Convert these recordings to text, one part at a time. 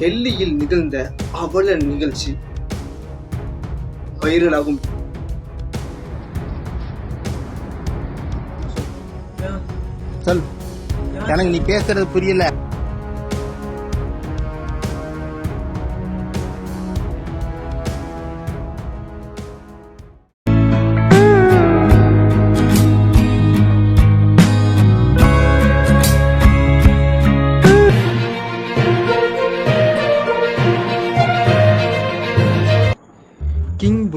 டெல்லியில் நிகழ்ந்த அவல நிகழ்ச்சி வைரலாகும். சொல் எனக்கு நீ பேசுறது புரியல.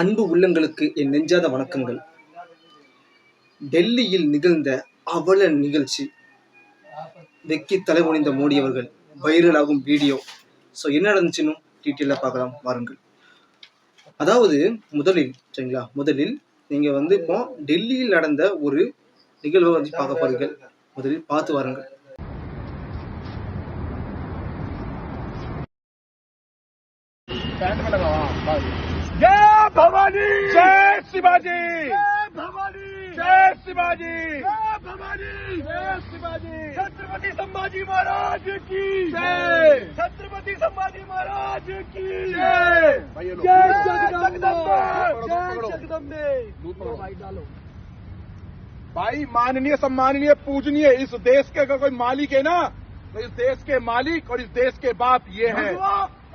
அன்பு உள்ளங்களுக்கு என் நெஞ்சாத வணக்கங்கள். டெல்லியில் நிகழ்ந்த அவல நிகழ்ச்சி. வெக்கி தலைமுனிந்த மோடி அவர்கள் வைரலாகும் வீடியோ. ஸோ என்ன நடந்துச்சுன்னு டீட்டெயிலாக பார்க்கலாம். வாருங்கள். அதாவது முதலில் சரிங்களா? முதலில் நீங்கள் வந்து இப்போ டெல்லியில் நடந்த ஒரு நிகழ்வை வந்து பார்க்க போறீர்கள். முதலில் பார்த்து வாருங்கள். जय भवानी। जय शिवाजी। जय भवानी। जय शिवाजी। जय भवानी। जय शिवाजी। छत्रपति संभाजी महाराज की जय। छत्रपति संभाजी महाराज की जय। जय जगदम्बे। जय जगदम्बे। भाई माननीय सम्माननीय पूजनीय इस देश के अगर कोई मालिक है ना तो इस देश के मालिक और इस देश के बाप ये है।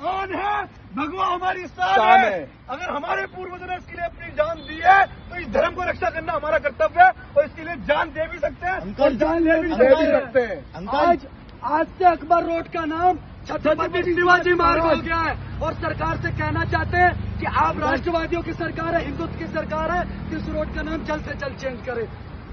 आन है? भगवा हमारी शान है। है। अगर हमारे पूर्वजों ने इसके लिए अपनी जान दी है तो इस धर्म को रक्षा करना हमारा कर्तव्य है और इसके लिए जान दे भी सकते हैं और जान ले भी सकते हैं। आज आज से अकबर रोड का नाम छत्रपति शिवाजी मार्ग हो गया है। और सरकार से कहना चाहते हैं कि आप राष्ट्रवादियों की सरकार है हिंदुत्व की सरकार है तो इस रोड का नाम जल्द से जल्द चेंज करें।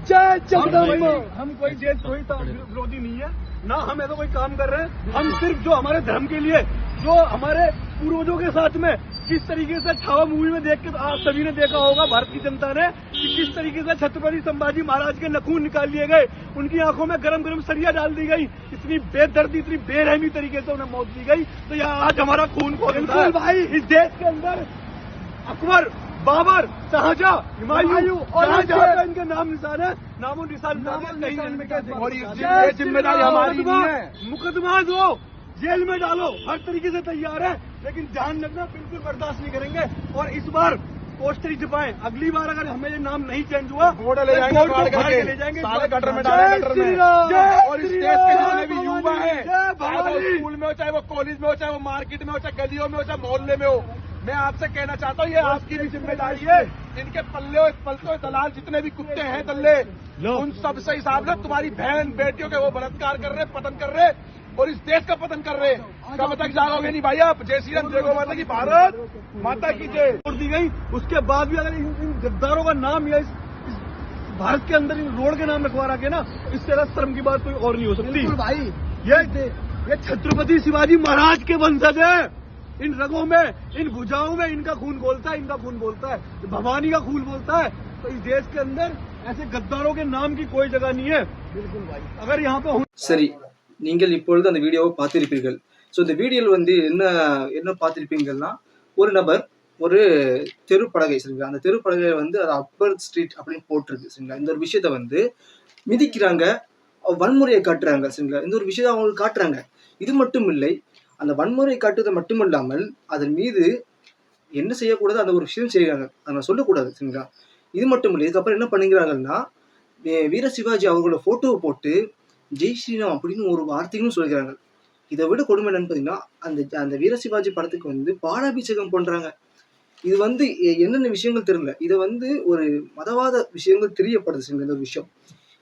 जय जगदम्बा। हम कोई देशद्रोही ता- विरोधी नहीं है। ना हम ऐसा कोई काम कर रहे हैं। हम सिर्फ़ जो हमारे धर्म के लिए जो हमारे पूर्वजों के साथ में किस तरीके से छावा मूवी में देख के तो आप सभी ने देखा होगा भारत की जनता ने कि किस तरीके से छत्रपति संभाजी महाराज के नखून निकाल लिए गए। उनकी आँखों में गरम गरम सरिया डाल दी गई। इतनी बेदर्दी इतनी बेरहमी तरीके से उन्हें मौत दी गई। तो यहाँ आज हमारा खून बिल्कुल भाई इस देश के अंदर अकबर बाबर शाहजहां हुमायूं और का इनके नाम निशान है। नामो निशान कहीं और ये ज़िम्मेदारी हमारी नहीं है। मुकदमा दो जेल में डालो। हर तरीके से तैयार है। लेकिन ध्यान रखना बिल्कुल बर्दाश्त नहीं करेंगे। और इस बार पोस्टर ही छपाएँ। अगली बार अगर हमें ये नाम नहीं चेंज हुआ बोर्ड ले तो जाएँगे। के ले जाएँगे। सारे गटर में डालें, गटर में। और इस देश के जितने भी युवा है चाहे वो स्कूल में हो चाहे वो कॉलेज में हो चाहे वो मार्केट में हो चाहे गलियों में हो चाहे मोहल्ले में हो मैं आपसे कहना चाहता हूँ ये आपकी भी ज़िम्मेदारी है। इनके पल्ले और पलते दलाल जितने भी कुत्ते हैं दल्ले उन सबसे हिसाब से तुम्हारी बहन बेटियों के वो बलात्कार कर रहे पतन कर रहे और इस देश का पतन कर रहे कब तक जागोगे नहीं भाई आप? जय श्री राम जय गो माता की भारत माता की जय। दी गई। उसके बाद भी अगर इन, इन गद्दारों का नाम या इस, भारत के अंदर इन रोड के नाम लिखवा रखे ना इससे ज़्यादा शर्म की बात कोई और नहीं हो सकती। भाई। ये ये छत्रपति शिवाजी महाराज के वंशज है। इन रगों में इन भुजाओं में इनका खून बोलता है इनका खून बोलता है भवानी का खून बोलता है तो इस देश के अंदर ऐसे गद्दारों के नाम की कोई जगह नहीं है बिल्कुल भाई अगर यहाँ पे சரி நீங்கள் இப்பொழுது அந்த வீடியோவை பார்த்திருப்பீர்கள் ஸோ இந்த வீடியோவில் வந்து என்ன என்ன பார்த்திருப்பீங்கன்னா ஒரு நபர் ஒரு தெருப்பலகை சரிங்களா அந்த தெருப்பலகை வந்து அது அப்பர் ஸ்ட்ரீட் அப்படின்னு போட்டிருக்கு சரிங்களா இந்த ஒரு விஷயத்த வந்து மிதிக்கிறாங்க வன்முறையை காட்டுறாங்க சரிங்களா இந்த ஒரு விஷயத்தை அவங்களுக்கு காட்டுறாங்க இது மட்டும் இல்லை அந்த வன்முறை காட்டுவதை மட்டுமல்லாமல் அதன் மீது என்ன செய்யக்கூடாது? அந்த ஒரு விஷயம் செய்கிறாங்க அதை சொல்லக்கூடாது சரிங்களா? இது மட்டும் இல்லை இதுக்கப்புறம் என்ன பண்ணுகிறாங்கன்னா வே- வீர சிவாஜி அவர்களோட போட்டோவை போட்டு ஜெய் ஸ்ரீராம் அப்படின்னு ஒரு வார்த்தைகளும் சொல்கிறாங்க. இதை விட கொடுமை என்னன்னு பார்த்தீங்கன்னா அந்த அந்த வீர சிவாஜி படத்துக்கு வந்து பாலாபிஷேகம் பண்ணுறாங்க இது வந்து எ- என்னென்ன விஷயங்கள் தெரியல. இதை வந்து ஒரு மதவாத விஷயங்கள் தெரியப்படுது சரிங்க இந்த ஒரு விஷயம்.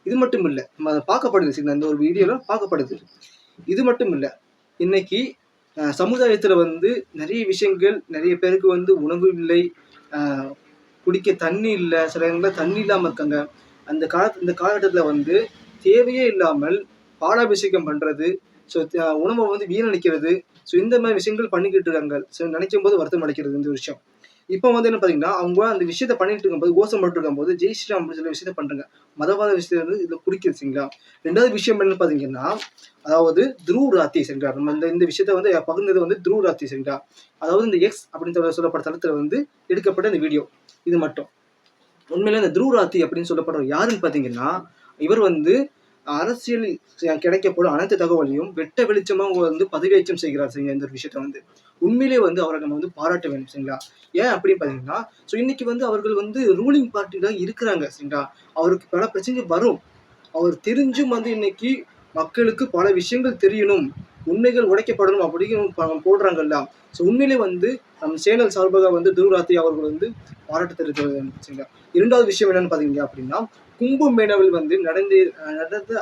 இது மட்டும் இல்லை நம்ம அதை பார்க்கப்படுது சரிங்களா இந்த ஒரு வீடியோவில் பார்க்கப்படுது. இது மட்டும் இல்லை இன்னைக்கு சமுதாயத்தில் வந்து நிறைய விஷயங்கள் நிறைய பேருக்கு வந்து உணவு இல்லை குடிக்க தண்ணி இல்லை சில இடங்களில் தண்ணி இல்லாமல் இருக்காங்க. அந்த கால இந்த காலகட்டத்தில் வந்து தேவையே இல்லாமல் பாலாபிஷேகம் பண்ணுறது ஸோ உணவை வந்து வீணடிக்கிறது ஸோ இந்த மாதிரி விஷயங்கள் பண்ணிக்கிட்டு இருக்காங்க. ஸோ நினைக்கும் போது வருத்தம் அடைக்கிறது இந்த விஷயம். இப்போ வந்து என்ன பார்த்தீங்கன்னா அவங்க அந்த விஷயத்த பண்ணிட்டு இருக்கும்போது கோஷம் போட்டு இருக்கும்போது ஜெய் ஸ்ரீராம் அப்படின்னு சொல்லி விஷயத்த பண்றாங்க. மதவாத விஷயத்தை வந்து இதில் குடிக்கிறது சரிங்களா? ரெண்டாவது விஷயம் என்ன பார்த்தீங்கன்னா அதாவது துருவ ராத்தி சரிங்களா? நம்ம இந்த இந்த விஷயத்த வந்து பகிர்ந்தது வந்து துருவ ராத்தி சரிங்களா? அதாவது இந்த எக்ஸ் அப்படின்னு சொல்லப்பட்ட தளத்தில் வந்து எடுக்கப்பட்ட இந்த வீடியோ இது மட்டும். உண்மையில இந்த துருவ ராத்தி அப்படின்னு சொல்லப்படுற யாருன்னு பார்த்தீங்கன்னா இவர் வந்து அரசியல் கிடைக்கப்படும் அனைத்து தகவலையும் வெட்ட வெளிச்சமாக அவங்க வந்து பதவியேற்றம் செய்கிறார் சரிங்க இந்த ஒரு விஷயத்த வந்து. உண்மையிலே வந்து அவரை நம்ம வந்து பாராட்ட வேண்டும் சரிங்களா? ஏன் அப்படின்னு பார்த்தீங்கன்னா ஸோ இன்னைக்கு வந்து அவர்கள் வந்து ரூலிங் பார்ட்டில இருக்கிறாங்க சரிங்களா? அவருக்கு பல பிரச்சனைகள் வரும். அவர் தெரிஞ்சும் வந்து இன்னைக்கு மக்களுக்கு பல விஷயங்கள் தெரியணும் உண்மைகள் உடைக்கப்படணும் அப்படின்னு போடுறாங்கல்ல. ஸோ உண்மையிலே வந்து நம் சேனல் சார்பாக வந்து துருராத்தி அவர்கள் வந்து பாராட்டு தெரிவித்து சரிங்களா? இரண்டாவது விஷயம் என்னன்னு பார்த்தீங்க அப்படின்னா கும்பமேளாவில் வந்து நடந்து நடந்த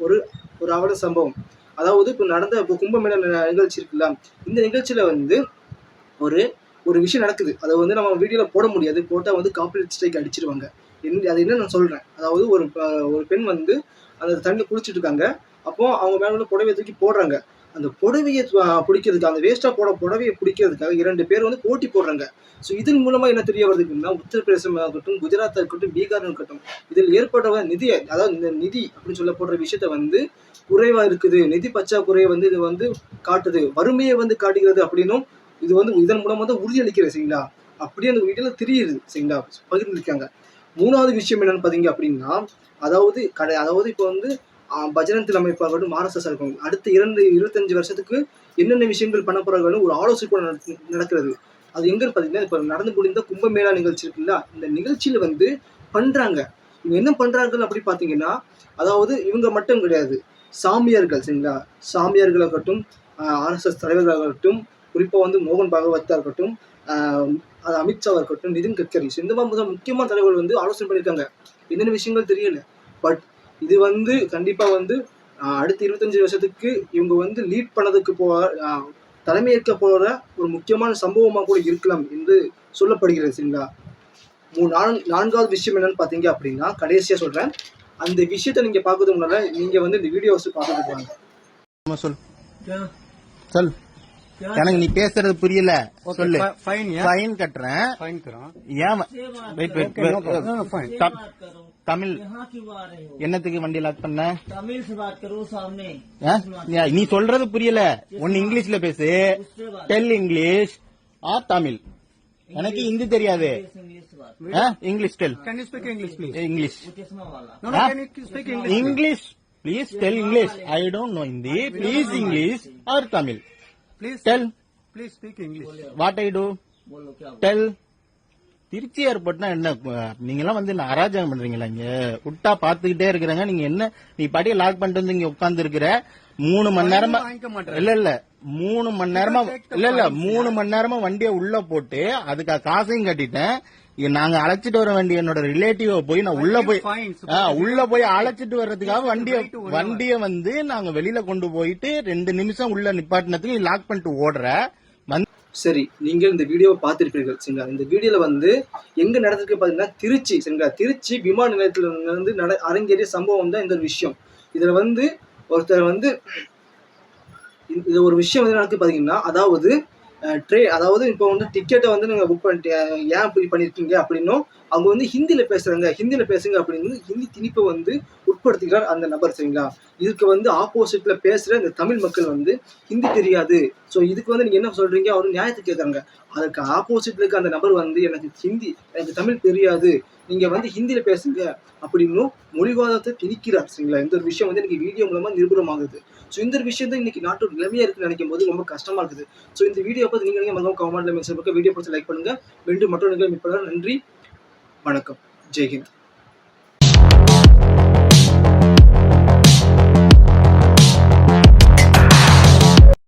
ஒரு ஒரு அவல சம்பவம். அதாவது இப்போ நடந்த இப்போ கும்பமேள ந- நிகழ்ச்சி இருக்குல்ல இந்த நிகழ்ச்சியில் வந்து ஒரு ஒரு விஷயம் நடக்குது. அதை வந்து நம்ம வீடியோவில் போட முடியாது. போட்டால் வந்து காப்பி ஸ்ட்ரைக் அடிச்சிருவாங்க. என்ன அது என்ன நான் சொல்கிறேன் அதாவது ஒரு ஒரு பெண் வந்து அந்த தண்ணி குளிச்சுட்டு இருக்காங்க. அப்போ அவங்க மேலே உள்ள புடவையை தூக்கி போடுறாங்க. அந்த புடவையை பிடிக்கிறதுக்கு அந்த வேஸ்ட்டாக போட புடவையை பிடிக்கிறதுக்காக இரண்டு பேர் வந்து போட்டி போடுறாங்க. ஸோ இதன் மூலமாக என்ன தெரிய வருதுன்னா உத்தரப்பிரதேசம் இருக்கட்டும் குஜராத் இருக்கட்டும் பீகார் இருக்கட்டும் இதில் ஏற்பட்ட நிதி அதாவது இந்த நிதி அப்படின்னு சொல்லப்படுற விஷயத்த வந்து குறைவாக இருக்குது. நிதி பற்றாக்குறையை வந்து இது வந்து காட்டுது. வறுமையை வந்து காட்டுகிறது அப்படின்னும் இது வந்து இதன் மூலமாக வந்து உறுதியளிக்கிறது சரிங்களா? அப்படியே அந்த வீட்டில் தெரியுது சரிங்களா? பகிர்ந்துருக்காங்க. மூணாவது விஷயம் என்னன்னு பார்த்தீங்க அப்படின்னா அதாவது கடை அதாவது இப்போ வந்து ஆஹ், அமைப்பாகட்டும் ஆர்எஸ்எஸ் இருக்கும் அடுத்த இரண்டு இருபத்தஞ்சு வருஷத்துக்கு என்னென்ன விஷயங்கள் பண்ண போறாங்கன்னு ஒரு ஆலோசனை கூட நடக்கு- நடக்கிறது. அது எங்கன்னு பார்த்தீங்கன்னா இப்போ நடந்து முடிந்த கும்பமேளா நிகழ்ச்சி இருக்குல்ல இந்த நிகழ்ச்சியில் வந்து பண்றாங்க. இவங்க என்ன பண்றாங்க அப்படி பார்த்தீங்கன்னா அதாவது இவங்க மட்டும் கிடையாது சாமியார்கள் சரிங்களா? சாமியார்களாகட்டும் ஆர்எஸ்எஸ் தலைவர்களாகட்டும் குறிப்பாக வந்து மோகன் பாகவத்தா இருக்கட்டும் அது அமித்ஷா இருக்கட்டும் நிதின் கட்கரி. இந்த மாதிரி முதல் முக்கியமான தலைவர்கள் வந்து ஆலோசனை பண்ணியிருக்காங்க. என்னென்ன விஷயங்கள் தெரியல. பட் இது வந்து கண்டிப்பாக வந்து அடுத்த இருபத்தஞ்சு வருஷத்துக்கு இவங்க வந்து லீட் பண்ணதுக்கு போ தலைமையேற்க போகிற ஒரு முக்கியமான சம்பவமாக கூட இருக்கலாம் என்று சொல்லப்படுகிறது சரிங்களா? மூணு நான்கு நான்காவது விஷயம் என்னன்னு பார்த்தீங்க அப்படின்னா கடைசியாக சொல்கிறேன் அந்த விஷயத்தை நீங்கள் பார்க்கறதுக்கு முன்னால நீங்கள் வந்து இந்த வீடியோஸ் பார்த்துட்டு வாங்க நம்ம சொல். சொல். எனக்கு நீ பேசுறது புரியல சொல்லு फाइन या ஃபைன் கட்டுறேன் फाइन करो ஏன் வெயிட் வெயிட் தமிழ் यहाँ क्यों आ रहे हो என்னத்துக்கு வண்டி லாக் பண்ண तमिल से बात करो सामने ஆ? நீ- நீ சொல்றது புரியல ஒன்னு இங்கிலீஷ்ல பேசு उससे बात டெல் இங்கிலீஷ் ஆர் தமிழ் எனக்கு ஹிந்தி தெரியாது इंग्लिश से बात ஆ? English tell can you speak English please English वो चश्मा वाला no Huh? No can you speak English English please tell English I don't know Hindi please English or Tamil Please tell. Please speak English. What I do? Tell. Trichy ஏர்போர்ட்னா என்ன? நீங்க எல்லாம் வந்து அராஜகம் பண்றீங்களா இங்க? விட்டா பாத்துக்கிட்டே இருக்கிறாங்க. நீங்க என்ன? நீ படிய லாக் பண்ணிட்டு வந்து இங்க உட்கார்ந்து இருக்கிற மூணு மணி நேரமா இல்ல இல்ல. மூணு மணி நேரமா இல்ல இல்ல. மூணு மணி நேரமா வண்டியை உள்ள போட்டு அதுக்கு காசையும் கட்டிட்டேன். நாங்க அழைச்சிட்டு வர வேண்டிய என்னோட ரிலேட்டிவ போய் நான் உள்ள போய் உள்ள போய் அழைச்சிட்டு வர்றதுக்காக வண்டிய வண்டிய வந்து நாங்க வெளியில கொண்டு போயிட்டு ரெண்டு நிமிஷம் உள்ள நிப்பாட்டினதுக்கு லாக் பண்ணிட்டு ஓடுற. சரி நீங்கள் இந்த வீடியோவை பார்த்திருப்பீர்கள் சரிங்களா இந்த வீடியோல வந்து எங்க நடந்திருக்கு பாத்தீங்கன்னா திருச்சி சரிங்களா திருச்சி விமான நிலையத்துல வந்து நட அரங்கேறிய சம்பவம் தான் இந்த ஒரு விஷயம். இதுல வந்து ஒருத்தர் வந்து இது ஒரு விஷயம் வந்து நடக்கு பாத்தீங்கன்னா அதாவது ட்ரே அதாவது இப்போ வந்து டிக்கெட்டை வந்து நீங்க புக் பண்ணிட்டு ஏன் இப்படி பண்ணிருக்கீங்க அப்படின்னும் அவங்க வந்து ஹிந்தியில் பேசுகிறாங்க ஹிந்தியில் பேசுங்க அப்படின்னு ஹிந்தி திணிப்பை வந்து உட்படுத்துகிறார் அந்த நபர் சரிங்களா? இதுக்கு வந்து ஆப்போசிட்டில் பேசுகிற இந்த தமிழ் மக்கள் வந்து ஹிந்தி தெரியாது. ஸோ இதுக்கு வந்து நீங்கள் என்ன சொல்கிறீங்க அவரு நியாயத்தை கேட்குறாங்க அதுக்கு ஆப்போசிட்டில் இருக்க அந்த நபர் வந்து எனக்கு ஹிந்தி எனக்கு தமிழ் தெரியாது. நீங்கள் வந்து ஹிந்தியில் பேசுங்க அப்படின்னும் மொழிவாதத்தை திணிக்கிறார் சரிங்களா? இந்த ஒரு விஷயம் வந்து எனக்கு வீடியோ மூலமாக நிரூபணமாகுது. ஸோ இந்த ஒரு விஷயம் தான் இன்னைக்கு நாட்டோட நிலைமையாக இருக்குன்னு நினைக்கும் போது ரொம்ப கஷ்டமாக இருக்குது. ஸோ இந்த வீடியோ பார்த்து நீங்கள் நீங்கள் மறக்காம கமெண்ட்ல மென்ஷன் பண்ணுங்க. வீடியோ பார்த்து லைக் பண்ணுங்கள் மீண்டும் மற்றொரு நிகழ்ச்சி நன்றி. வணக்கம். ஜெய்ஹிந்த்